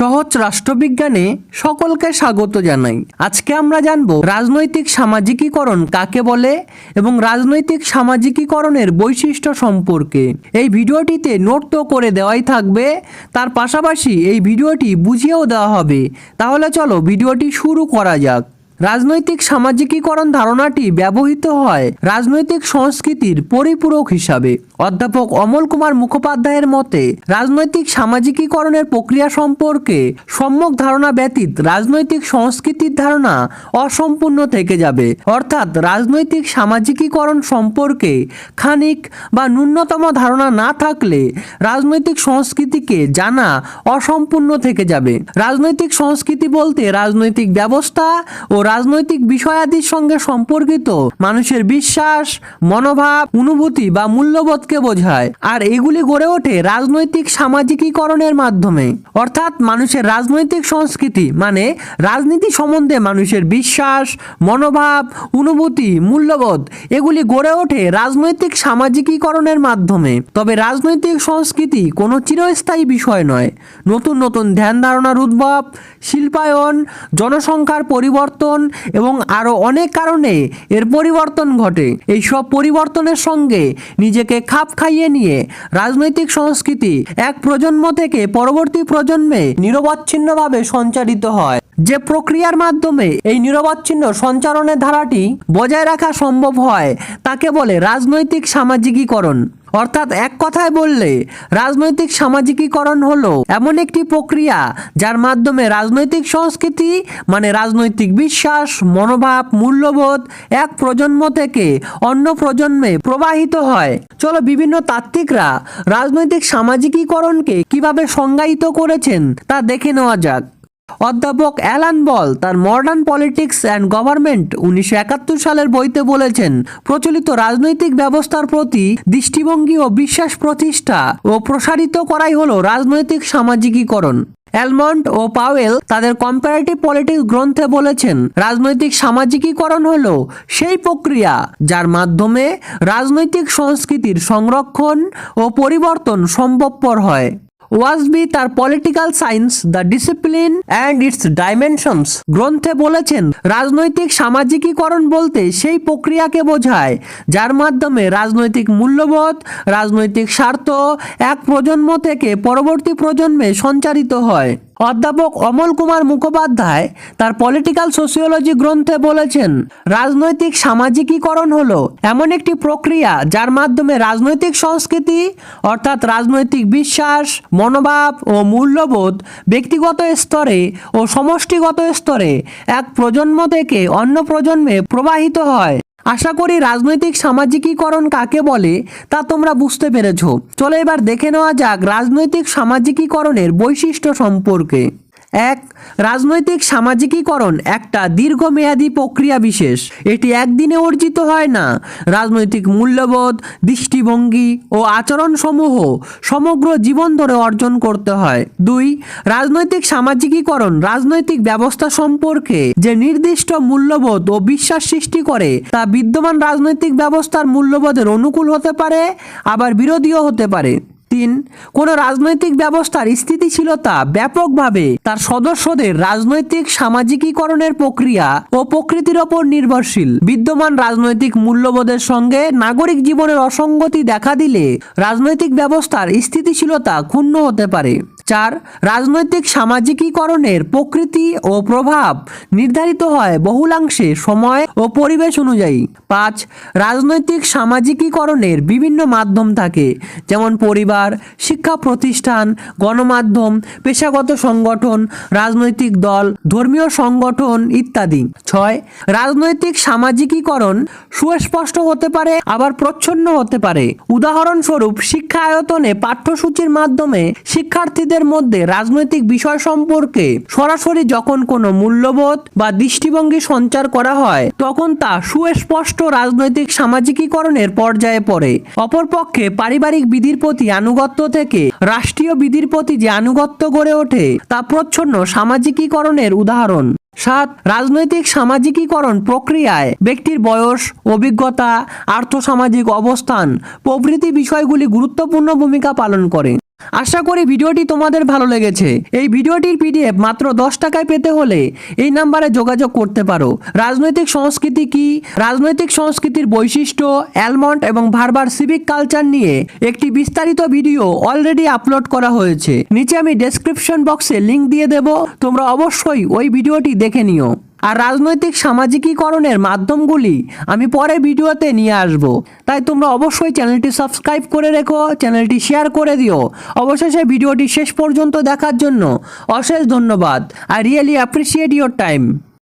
সহজ রাষ্ট্রবিজ্ঞানে সকলকে স্বাগত জানাই। আজকে আমরা জানব রাজনৈতিক সামাজিকীকরণ কাকে বলে এবং রাজনৈতিক সামাজিকীকরণের বৈশিষ্ট্য সম্পর্কে। এই ভিডিওটিতে নোট তো করে দেওয়াই থাকবে, তার পাশাপাশি এই ভিডিওটি বুঝিয়েও দেওয়া হবে। তাহলে চলো ভিডিওটি শুরু করা যাক। রাজনৈতিক সামাজিকীকরণ ধারণাটি ব্যবহৃত হয় রাজনৈতিক সংস্কৃতির পরিপূরক হিসাবে। অধ্যাপক অমল কুমার মুখোপাধ্যায়ের মতে, রাজনৈতিক সামাজিকীকরণের প্রক্রিয়া সম্পর্কে সম্যক ধারণা ব্যতীত রাজনৈতিক সংস্কৃতির ধারণা অসম্পূর্ণ থেকে যাবে। অর্থাৎ রাজনৈতিক সামাজিকীকরণ সম্পর্কে খানিক বা ন্যূনতম ধারণা না থাকলে রাজনৈতিক সংস্কৃতিকে জানা অসম্পূর্ণ থেকে যাবে। রাজনৈতিক সংস্কৃতি বলতে রাজনৈতিক ব্যবস্থা ও রাজনৈতিক বিষয়াদির সঙ্গে সম্পর্কিত মানুষের বিশ্বাস, মনোভাব, অনুভূতি বা মূল্যবোধকে বোঝায়, আর এগুলি গড়ে ওঠে রাজনৈতিক সামাজিকীকরণের মাধ্যমে। অর্থাৎ মানুষের রাজনৈতিক সংস্কৃতি মানে রাজনীতি সম্বন্ধে মানুষের বিশ্বাস, মনোভাব, অনুভূতি, মূল্যবোধ, এগুলি গড়ে ওঠে রাজনৈতিক সামাজিকীকরণের মাধ্যমে। তবে রাজনৈতিক সংস্কৃতি কোনো চিরস্থায়ী বিষয় নয়। নতুন নতুন ধ্যান ধারণার উদ্ভব, শিল্পায়ন, জনসংখ্যার পরিবর্তন এবং আরও অনেক কারণে এর পরিবর্তন ঘটে। এই সব পরিবর্তনের সঙ্গে নিজেকে খাপ খাইয়ে নিয়ে রাজনৈতিক সংস্কৃতি এক প্রজন্ম থেকে পরবর্তী প্রজন্মে নিরবচ্ছিন্নভাবে সঞ্চারিত হয়। যে প্রক্রিয়ার মাধ্যমে এই নিরবচ্ছিন্ন সঞ্চারণের ধারাটি বজায় রাখা সম্ভব হয়, তাকে বলে রাজনৈতিক সামাজিকীকরণ। অর্থাৎ এক কথায় বললে, রাজনৈতিক সামাজিকীকরণ হলো এমন একটি প্রক্রিয়া যার মাধ্যমে রাজনৈতিক সংস্কৃতি মানে রাজনৈতিক বিশ্বাস, মনোভাব, মূল্যবোধ এক প্রজন্ম থেকে অন্য প্রজন্মে প্রবাহিত হয়। চলো বিভিন্ন তাত্ত্বিকরা রাজনৈতিক সামাজিকীকরণকে কীভাবে সংজ্ঞায়িত করেছেন তা দেখে নেওয়া যাক। অধ্যাপক অ্যালান বল তার মডার্ন পলিটিক্স অ্যান্ড গভর্নমেন্ট উনিশশো একাত্তর সালের বইতে বলেছেন, প্রচলিত রাজনৈতিক ব্যবস্থার প্রতি দৃষ্টিভঙ্গি ও বিশ্বাস প্রতিষ্ঠা ও প্রসারিত করাই হল রাজনৈতিক সামাজিকীকরণ। অ্যালমন্ড ও পাওয়েল তাদের কম্পারেটিভ পলিটিক্স গ্রন্থে বলেছেন, রাজনৈতিক সামাজিকীকরণ হল সেই প্রক্রিয়া যার মাধ্যমে রাজনৈতিক সংস্কৃতির সংরক্ষণ ও পরিবর্তন সম্ভবপর হয়। ওয়াজবি তার political science the discipline and its dimensions গ্রন্থে বলেছেন, রাজনৈতিক সামাজিকীকরণ বলতে সেই প্রক্রিয়াকে বোঝায়, যার মাধ্যমে রাজনৈতিক মূল্যবোধ, রাজনৈতিক স্বার্থ এক প্রজন্ম থেকে পরবর্তী প্রজন্মে সঞ্চারিত হয়। অধ্যাপক অমল কুমার মুখোপাধ্যায় তার পলিটিক্যাল সোসিওলজি গ্রন্থে বলেছেন, রাজনৈতিক সামাজিকীকরণ হলো এমন একটি প্রক্রিয়া যার মাধ্যমে রাজনৈতিক সংস্কৃতি, অর্থাৎ রাজনৈতিক বিশ্বাস, মনোভাব ও মূল্যবোধ ব্যক্তিগত স্তরে ও সমষ্টিগত স্তরে এক প্রজন্ম থেকে অন্য প্রজন্মে প্রবাহিত হয়। আশা করি রাজনৈতিক সামাজিকীকরণ কাকে বলে তা তোমরা বুঝতে পেরেছ। চলো এবার দেখে নেওয়া যাক রাজনৈতিক সামাজিকীকরণের বৈশিষ্ট্য সম্পর্কে। এক, রাজনৈতিক সামাজিকীকরণ, একটা দীর্ঘমেয়াদী প্রক্রিয়া বিশেষ। এটি একদিনে অর্জিত হয় না। রাজনৈতিক মূল্যবোধ, দৃষ্টিভঙ্গি ও আচরণসমূহ সমগ্র জীবন ধরে অর্জন করতে হয়। দুই, রাজনৈতিক সামাজিকীকরণ, রাজনৈতিক ব্যবস্থা সম্পর্কে যে নির্দিষ্ট মূল্যবোধ ও বিশ্বাস সৃষ্টি করে, তা বিদ্যমান রাজনৈতিক ব্যবস্থার মূল্যবোধের অনুকূল হতে পারে, আবার বিরোধীও হতে পারে। তিন, কোন রাজনৈতিক ব্যবস্থার স্থিতিশীলতা ব্যাপকভাবে তার সদস্যদের রাজনৈতিক সামাজিকীকরণের প্রক্রিয়া ও প্রকৃতির ওপর নির্ভরশীল। বিদ্যমান রাজনৈতিক মূল্যবোধের সঙ্গে নাগরিক জীবনের অসঙ্গতি দেখা দিলে রাজনৈতিক ব্যবস্থার স্থিতিশীলতা ক্ষুণ্ণ হতে পারে। চার, রাজনৈতিক সামাজিকীকরণের প্রকৃতি ও প্রভাব নির্ধারিত হয় বহুলাংশে সময় ও পরিবেশ অনুযায়ী। পাঁচ, রাজনৈতিক সামাজিকীকরণের বিভিন্ন মাধ্যম থাকে, যেমন পরিবার, শিক্ষা প্রতিষ্ঠান, গণমাধ্যম, পেশাগত সংগঠন, রাজনৈতিক দল, ধর্মীয় সংগঠন ইত্যাদি। ছয়, রাজনৈতিক সামাজিকীকরণ সুস্পষ্ট হতে পারে, আবার প্রচ্ছন্ন হতে পারে। উদাহরণস্বরূপ, শিক্ষা আয়তনে পাঠ্যসূচির মাধ্যমে শিক্ষার্থীদের মধ্যে রাজনৈতিক বিষয় সম্পর্কে সরাসরি যখন কোনো মূল্যবোধ বা দৃষ্টিভঙ্গি সঞ্চার করা হয়, তখন তা সুস্পষ্ট রাজনৈতিক সামাজিকীকরণের পর্যায়ে পড়ে। অপরপক্ষে পারিবারিক বিধির প্রতি আনুগত্য থেকে রাষ্ট্রীয় বিধির প্রতি যে আনুগত্য গড়ে ওঠে, তা প্রচ্ছন্ন সামাজিকীকরণের উদাহরণ। সাত, রাজনৈতিক সামাজিকীকরণ প্রক্রিয়ায় ব্যক্তির বয়স, অভিজ্ঞতা, আর্থসামাজিক অবস্থান প্রভৃতি বিষয়গুলি গুরুত্বপূর্ণ ভূমিকা পালন করে। আশা করি ভিডিওটি তোমাদের ভালো লেগেছে। এই ভিডিওটির পিডিএফ মাত্র দশ টাকায় পেতে হলে এই নাম্বারে যোগাযোগ করতে পারো। রাজনৈতিক সংস্কৃতি কি? রাজনৈতিক সংস্কৃতির বৈশিষ্ট্য, অ্যালমন্ড এবং ভারবার সিভিক কালচার নিয়ে একটি বিস্তারিত ভিডিও অলরেডি আপলোড করা হয়েছে। নিচে আমি ডেসক্রিপশন বক্সে লিংক দিয়ে দেব। তোমরা অবশ্যই ওই ভিডিওটি দেখে নিও। আর রাজনৈতিক সামাজিকীকরণের মাধ্যমগুলি আমি পরে ভিডিওতে নিয়ে আসব। তাই তোমরা অবশ্যই চ্যানেলটি সাবস্ক্রাইব করে রেখো, চ্যানেলটি শেয়ার করে দিও। অবশেষে ভিডিওটি শেষ পর্যন্ত দেখার জন্য অশেষ ধন্যবাদ। I really appreciate your time.